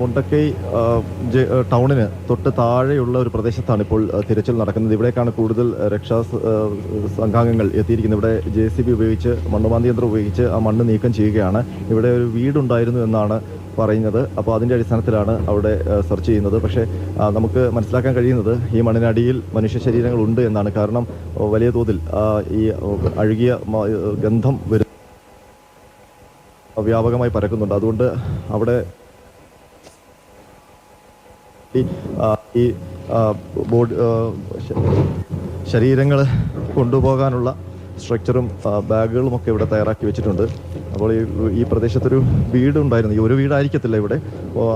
മുണ്ടക്കൈ ടൗണിന് തൊട്ട് താഴെയുള്ള ഒരു പ്രദേശത്താണ് ഇപ്പോൾ തിരച്ചിൽ നടക്കുന്നത്. ഇവിടേക്കാണ് കൂടുതൽ രക്ഷാ സംഘാംഗങ്ങൾ എത്തിയിരിക്കുന്നത്. ഇവിടെ ജെ സി ബി ഉപയോഗിച്ച് മണ്ണുമാന്തി യന്ത്രം ഉപയോഗിച്ച് ആ മണ്ണ് നീക്കം ചെയ്യുകയാണ്. ഇവിടെ ഒരു വീടുണ്ടായിരുന്നു എന്നാണ് പറയുന്നത്. അപ്പോൾ അതിന്റെ അടിസ്ഥാനത്തിലാണ് അവിടെ സെർച്ച് ചെയ്യുന്നത്. പക്ഷേ നമുക്ക് മനസ്സിലാക്കാൻ കഴിയുന്നത് ഈ മണ്ണിനടിയിൽ മനുഷ്യ ശരീരങ്ങൾ ഉണ്ട് എന്നാണ്. കാരണം വലിയ തോതിൽ ഈ അഴുകിയ ഗന്ധം വരും വ്യാപകമായി പരക്കുന്നുണ്ട്. അതുകൊണ്ട് അവിടെ ഈ ബോഡി ശരീരങ്ങൾ കൊണ്ടുപോകാനുള്ള സ്ട്രക്ചറും ബാഗുകളും ഒക്കെ ഇവിടെ തയ്യാറാക്കി വെച്ചിട്ടുണ്ട്. അപ്പോൾ ഈ ഈ പ്രദേശത്തൊരു വീടുണ്ടായിരുന്നു. ഈ ഒരു വീടായിരിക്കത്തില്ല ഇവിടെ.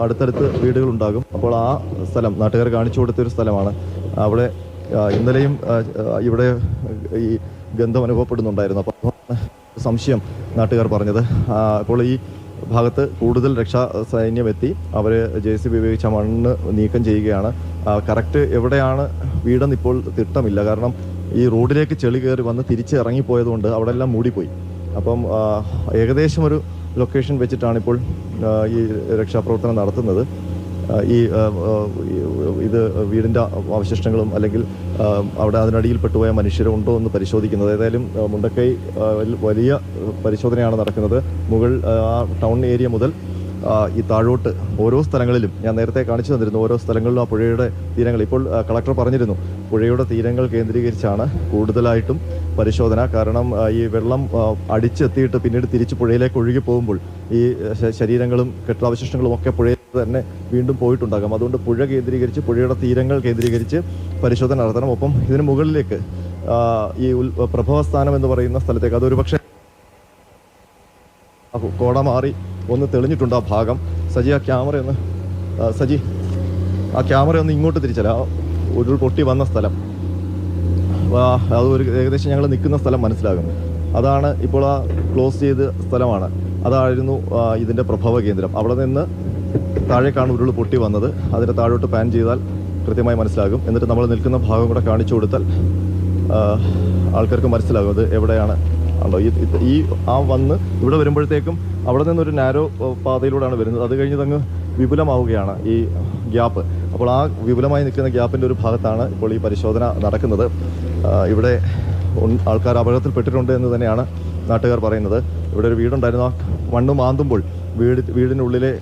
അടുത്തടുത്ത് വീടുകളുണ്ടാകും. അപ്പോൾ ആ സ്ഥലം നാട്ടുകാർ കാണിച്ചു കൊടുത്തൊരു സ്ഥലമാണ്. അവിടെ ഇന്നലെയും ഇവിടെ ഈ ഗന്ധം അനുഭവപ്പെടുന്നുണ്ടായിരുന്നു. അപ്പോൾ സംശയം നാട്ടുകാർ പറഞ്ഞത്. അപ്പോൾ ഈ ഭാഗത്ത് കൂടുതൽ രക്ഷാ സൈന്യം എത്തി അവർ ജെ സി ബി ഉപയോഗിച്ച മണ്ണ് നീക്കം ചെയ്യുകയാണ്. കറക്റ്റ് എവിടെയാണ്? വീടെന്ന് ഇപ്പോൾ തിട്ടമില്ല. കാരണം ഈ റോഡിലേക്ക് ചെളി കയറി വന്ന് തിരിച്ച് ഇറങ്ങിപ്പോയതുകൊണ്ട് അവിടെ എല്ലാം മൂടിപ്പോയി. അപ്പം ഏകദേശം ഒരു ലൊക്കേഷൻ വെച്ചിട്ടാണ് ഇപ്പോൾ ഈ രക്ഷാപ്രവർത്തനം നടത്തുന്നത്. ഈ ഇത് വീടിന്റെ അവശിഷ്ടങ്ങളും അല്ലെങ്കിൽ അവിടെ അതിനടിയിൽ പെട്ടുപോയ മനുഷ്യരുണ്ടോ എന്ന് പരിശോധിക്കുന്നത്. ഏതായാലും മുണ്ടക്കൈ വലിയ പരിശോധനയാണ് നടക്കുന്നത്. മുകൾ ആ ടൗൺ ഏരിയ മുതൽ ഈ താഴോട്ട് ഓരോ സ്ഥലങ്ങളിലും ഞാൻ നേരത്തെ കാണിച്ചു തന്നിരുന്നു ഓരോ സ്ഥലങ്ങളിലും ആ പുഴയുടെ തീരങ്ങൾ. ഇപ്പോൾ കളക്ടർ പറഞ്ഞിരുന്നു പുഴയുടെ തീരങ്ങൾ കേന്ദ്രീകരിച്ചാണ് കൂടുതലായിട്ടും പരിശോധന. കാരണം ഈ വെള്ളം അടിച്ചെത്തിയിട്ട് പിന്നീട് തിരിച്ച് പുഴയിലേക്ക് ഒഴുകി പോകുമ്പോൾ ഈ ശരീരങ്ങളും കെട്ടാവശിഷ്ടങ്ങളും ഒക്കെ പുഴയിൽ തന്നെ വീണ്ടും പോയിട്ടുണ്ടാകും. അതുകൊണ്ട് പുഴ കേന്ദ്രീകരിച്ച് പുഴയുടെ തീരങ്ങൾ കേന്ദ്രീകരിച്ച് പരിശോധന നടത്തണം. ഒപ്പം ഇതിന് മുകളിലേക്ക് ഈ പ്രഭവസ്ഥാനം എന്ന് പറയുന്ന സ്ഥലത്തേക്ക് അതൊരു പക്ഷേ കോട മാറി ഒന്ന് തെളിഞ്ഞിട്ടുണ്ട് ആ ഭാഗം. സജി ആ ക്യാമറ ഒന്ന് സജി ആ ക്യാമറ ഒന്ന് ഇങ്ങോട്ട് തിരിച്ചല്ല ആ ഉരുൾ പൊട്ടി വന്ന സ്ഥലം. അത് ഒരു ഏകദേശം ഞങ്ങൾ നിൽക്കുന്ന സ്ഥലം മനസ്സിലാകുന്നു. അതാണ് ഇപ്പോൾ ആ ക്ലോസ് ചെയ്ത സ്ഥലമാണ്. അതായിരുന്നു ഇതിന്റെ പ്രഭവ കേന്ദ്രം. അവിടെ നിന്ന് താഴേക്കാണ് ഉരുൾ പൊട്ടി വന്നത്. അതിന്റെ താഴോട്ട് പാൻ ചെയ്താൽ കൃത്യമായി മനസ്സിലാകും. എന്നിട്ട് നമ്മൾ നിൽക്കുന്ന ഭാഗം കൂടെ കാണിച്ചു കൊടുത്താൽ ആൾക്കാർക്ക് മനസ്സിലാകും അത് എവിടെയാണ് ഉണ്ടോ ഈ ഈ ആ വന്ന് ഇവിടെ വരുമ്പോഴത്തേക്കും അവിടെ നിന്നൊരു നാരോ പാതയിലൂടെയാണ് വരുന്നത്. അത് കഴിഞ്ഞ് അങ്ങ് വിപുലമാവുകയാണ് ഈ ഗ്യാപ്പ്. അപ്പോൾ ആ വിപുലമായി നിൽക്കുന്ന ഗ്യാപ്പിന്റെ ഒരു ഭാഗത്താണ് ഇപ്പോൾ ഈ പരിശോധന നടക്കുന്നത്. ഇവിടെ ആൾക്കാർ അപകടത്തിൽപ്പെട്ടിട്ടുണ്ട് എന്ന് തന്നെയാണ് നാട്ടുകാർ പറയുന്നത്. ഇവിടെ ഒരു വീടുണ്ടായിരുന്നു. ആ മണ്ണ് മാന്തുമ്പോൾ വീട് വീടിനുള്ളിലെ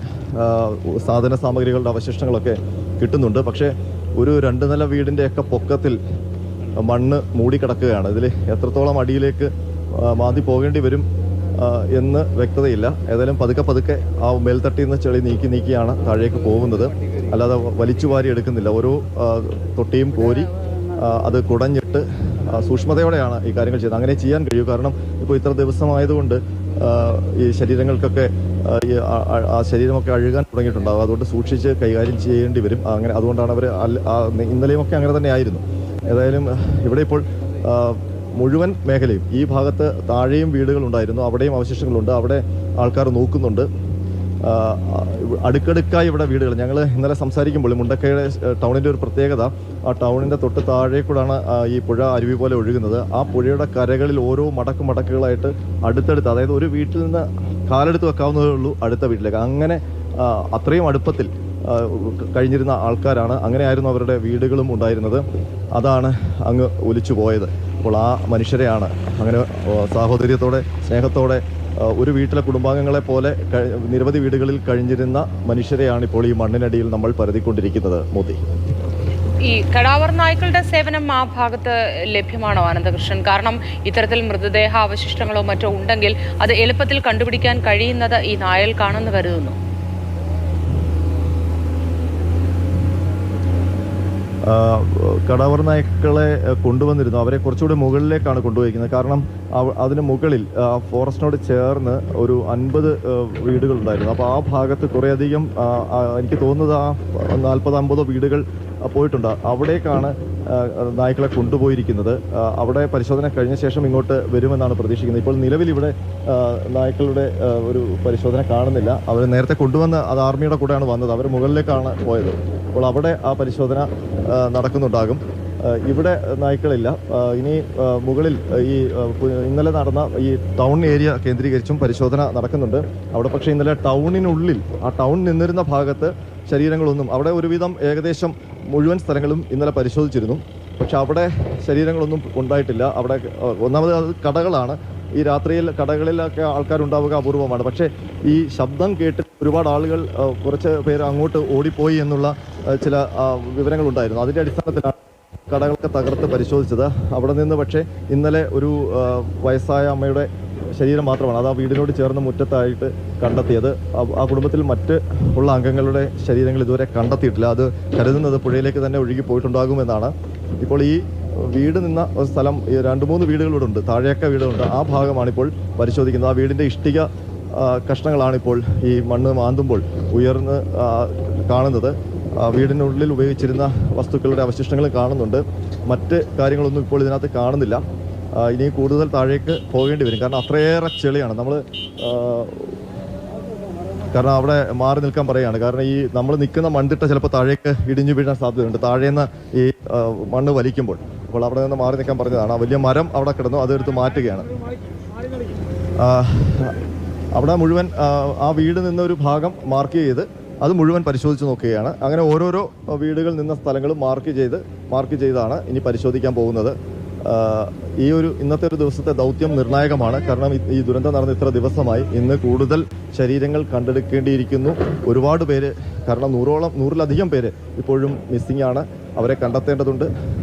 സാധന സാമഗ്രികളുടെ അവശിഷ്ടങ്ങളൊക്കെ കിട്ടുന്നുണ്ട്. പക്ഷേ ഒരു രണ്ട് നില വീടിന്റെയൊക്കെ പൊക്കത്തിൽ മണ്ണ് മൂടിക്കിടക്കുകയാണ്. ഇതിൽ എത്രത്തോളം അടിയിലേക്ക് മാന്തി പോകേണ്ടി വരും എന്ന് വ്യക്തതയില്ല. ഏതായാലും പതുക്കെ പതുക്കെ ആ മേൽത്തട്ടിൽ നിന്ന് ചെളി നീക്കി നീക്കിയാണ് താഴേക്ക് പോകുന്നത്. അല്ലാതെ വലിച്ചു വാരി എടുക്കുന്നില്ല. ഓരോ തൊട്ടിയും കോരി അത് കുടഞ്ഞിട്ട് സൂക്ഷ്മതയോടെയാണ് ഈ കാര്യങ്ങൾ ചെയ്യുന്നത്. അങ്ങനെ ചെയ്യാൻ കഴിയൂ. കാരണം ഇപ്പോൾ ഇത്ര ദിവസമായതുകൊണ്ട് ഈ ശരീരങ്ങൾക്കൊക്കെ ആ, ശരീരമൊക്കെ അഴുകാൻ തുടങ്ങിയിട്ടുണ്ടാകും അതുകൊണ്ട് സൂക്ഷിച്ച് കൈകാര്യം ചെയ്യേണ്ടി വരും. അങ്ങനെ അതുകൊണ്ടാണ് അവർ ഇന്നലെയുമൊക്കെ അങ്ങനെ തന്നെ ആയിരുന്നു. ഏതായാലും ഇവിടെ ഇപ്പോൾ മുഴുവൻ മേഖലയും ഈ ഭാഗത്ത് താഴെയും വീടുകൾ ഉണ്ടായിരുന്നു അവിടെയും അവശിഷ്ടങ്ങളുണ്ട് അവിടെ ആൾക്കാർ നോക്കുന്നുണ്ട്. അടുക്കടുക്കായി ഇവിടെ വീടുകൾ. ഞങ്ങൾ ഇന്നലെ സംസാരിക്കുമ്പോൾ മുണ്ടക്കയുടെ ടൗണിന്റെ ഒരു പ്രത്യേകത ആ ടൗണിന്റെ തൊട്ട് താഴെ കൂടാണ് ഈ പുഴ അരുവി പോലെ ഒഴുകുന്നത്. ആ പുഴയുടെ കരകളിൽ ഓരോ മടക്ക് മടക്കുകളായിട്ട് അടുത്തടുത്ത് അതായത് ഒരു വീട്ടിൽ നിന്ന് കാലെടുത്ത് വെക്കാവുന്നതേ ഉള്ളൂ അടുത്ത വീട്ടിലേക്ക്. അങ്ങനെ അത്രയും അടുപ്പത്തിൽ കഴിഞ്ഞിരുന്ന ആൾക്കാരാണ്. അങ്ങനെയായിരുന്നു അവരുടെ വീടുകളും ഉണ്ടായിരുന്നത്. അതാണ് അങ്ങ് ഒലിച്ചു പോയത്. അപ്പോൾ ആ മനുഷ്യരെയാണ് അങ്ങനെ സാഹോദര്യത്തോടെ സ്നേഹത്തോടെ ഒരു വീട്ടിലെ കുടുംബാംഗങ്ങളെ പോലെ നിരവധി വീടുകളിൽ കഴിഞ്ഞിരുന്ന മനുഷ്യരെയാണ് ഇപ്പോൾ ഈ മണ്ണിനടിയിൽ നമ്മൾ പരതിക്കൊണ്ടിരിക്കുന്നത്. മോദി. ഈ കടാവർ നായ്ക്കളുടെ സേവനം ആ ഭാഗത്ത് ലഭ്യമാണോ അനന്തകൃഷ്ണൻ? കാരണം ഇത്തരത്തിൽ മൃതദേഹ അവശിഷ്ടങ്ങളോ മറ്റോ ഉണ്ടെങ്കിൽ അത് എളുപ്പത്തിൽ കണ്ടുപിടിക്കാൻ കഴിയുന്നത് ഈ നായൽക്കാണെന്ന് കരുതുന്നു. കടാവർ നായ്ക്കളെ കൊണ്ടുവന്നിരുന്നു. അവരെ കുറച്ചുകൂടി മുകളിലേക്കാണ് കൊണ്ടുപോയിരിക്കുന്നത്. കാരണം അതിന് മുകളിൽ ഫോറസ്റ്റിനോട് ചേർന്ന് ഒരു അൻപത് വീടുകളുണ്ടായിരുന്നു. അപ്പോൾ ആ ഭാഗത്ത് കുറേയധികം എനിക്ക് തോന്നുന്നത് ആ നാൽപ്പത് അമ്പതോ വീടുകൾ പോയിട്ടുണ്ട്. അവിടേക്കാണ് നായ്ക്കളെ കൊണ്ടുപോയിരിക്കുന്നത്. അവിടെ പരിശോധന കഴിഞ്ഞ ശേഷം ഇങ്ങോട്ട് വരുമെന്നാണ് പ്രതീക്ഷിക്കുന്നത്. ഇപ്പോൾ നിലവിൽ ഇവിടെ നായ്ക്കളുടെ ഒരു പരിശോധന കാണുന്നില്ല. അവർ നേരത്തെ കൊണ്ടുവന്ന് അത് ആർമിയുടെ കൂടെയാണ് വന്നത്. അവർ മുകളിലേക്കാണ് പോയത്. അപ്പോൾ അവിടെ ആ പരിശോധന നടക്കുന്നുണ്ടാകും. ഇവിടെ നായ്ക്കളില്ല. ഇനി മുകളിൽ ഈ ഇന്നലെ നടന്ന ഈ ടൗൺ ഏരിയ കേന്ദ്രീകരിച്ചും പരിശോധന നടക്കുന്നുണ്ട്. അവിടെ പക്ഷേ ഇന്നലെ ടൗണിനുള്ളിൽ ആ ടൗൺ നിന്നിരുന്ന ഭാഗത്ത് ശരീരങ്ങളൊന്നും അവിടെ ഒരുവിധം ഏകദേശം മുഴുവൻ സ്ഥലങ്ങളും ഇന്നലെ പരിശോധിച്ചിരുന്നു. പക്ഷെ അവിടെ ശരീരങ്ങളൊന്നും ഉണ്ടായിട്ടില്ല. അവിടെ ഒന്നാമത് അത് കടകളാണ്. ഈ രാത്രിയിൽ കടകളിലൊക്കെ ആൾക്കാരുണ്ടാവുക അപൂർവമാണ്. പക്ഷേ ഈ ശബ്ദം കേട്ട് ഒരുപാട് ആളുകൾ കുറച്ച് പേര് അങ്ങോട്ട് ഓടിപ്പോയി എന്നുള്ള ചില വിവരങ്ങളുണ്ടായിരുന്നു. അതിന്റെ അടിസ്ഥാനത്തിലാണ് കടകളൊക്കെ തകർത്ത് പരിശോധിച്ചത്. അവിടെ നിന്ന് പക്ഷേ ഇന്നലെ ഒരു വയസ്സായ അമ്മയുടെ ശരീരം മാത്രമാണ്. അത് ആ വീടിനോട് ചേർന്ന് മുറ്റത്തായിട്ട് കണ്ടെത്തിയത്. ആ- കുടുംബത്തിൽ മറ്റ് ഉള്ള അംഗങ്ങളുടെ ശരീരങ്ങൾ ഇതുവരെ കണ്ടെത്തിയിട്ടില്ല. അത് കരുതുന്നത് പുഴയിലേക്ക് തന്നെ ഒഴുകി പോയിട്ടുണ്ടാകുമെന്നാണ് ഇപ്പോൾ ഈ വീട് നിന്ന സ്ഥലം രണ്ട് മൂന്ന് വീടുകളിവിടെ ഉണ്ട് താഴെയൊക്കെ വീടുകളുണ്ട്. ആ ഭാഗമാണ് ഇപ്പോൾ പരിശോധിക്കുന്നത്. ആ വീടിന്റെ ഇഷ്ടിക കഷ്ണങ്ങളാണിപ്പോൾ ഈ മണ്ണ് മാന്തുമ്പോൾ ഉയർന്ന് കാണുന്നത്. വീടിനുള്ളിൽ ഉപയോഗിച്ചിരുന്ന വസ്തുക്കളുടെ അവശിഷ്ടങ്ങൾ കാണുന്നുണ്ട്. മറ്റ് കാര്യങ്ങളൊന്നും ഇപ്പോൾ ഇതിനകത്ത് കാണുന്നില്ല. ഇനി കൂടുതൽ താഴേക്ക് പോകേണ്ടി വരും. കാരണം അത്രയേറെ ചെളിയാണ്. നമ്മൾ കാരണം അവിടെ മാറി നിൽക്കാൻ പറയുകയാണ്. കാരണം ഈ നമ്മൾ നിൽക്കുന്ന മണ്ണിട്ട ചിലപ്പോൾ താഴേക്ക് ഇടിഞ്ഞു വീഴാൻ സാധ്യതയുണ്ട്. താഴേന്ന് ഈ മണ്ണ് വലിക്കുമ്പോൾ. അപ്പോൾ അവിടെ നിന്ന് മാറി നിൽക്കാൻ പറഞ്ഞതാണ്. ആ വലിയ മരം അവിടെ കിടന്നു അതെടുത്ത് മാറ്റുകയാണ്. അവിടെ മുഴുവൻ ആ, വീട് നിന്ന ഒരു ഭാഗം മാർക്ക് ചെയ്ത് അത് മുഴുവൻ പരിശോധിച്ച് നോക്കുകയാണ്. അങ്ങനെ ഓരോരോ വീടുകൾ നിന്ന സ്ഥലങ്ങളും മാർക്ക് ചെയ്ത് മാർക്ക് ചെയ്താണ് ഇനി പരിശോധിക്കാൻ പോകുന്നത്. ഈ ഒരു ഇന്നത്തെ ഒരു ദിവസത്തെ ദൗത്യം നിർണായകമാണ്. കാരണം ഈ- ദുരന്തം നടന്ന ഇത്ര ദിവസമായി ഇന്ന് കൂടുതൽ ശരീരങ്ങൾ കണ്ടെടുക്കേണ്ടിയിരിക്കുന്നു. ഒരുപാട് പേര് കാരണം നൂറോളം നൂറിലധികം പേര് ഇപ്പോഴും മിസ്സിംഗ് ആണ്. അവരെ കണ്ടെത്തേണ്ടതുണ്ട്.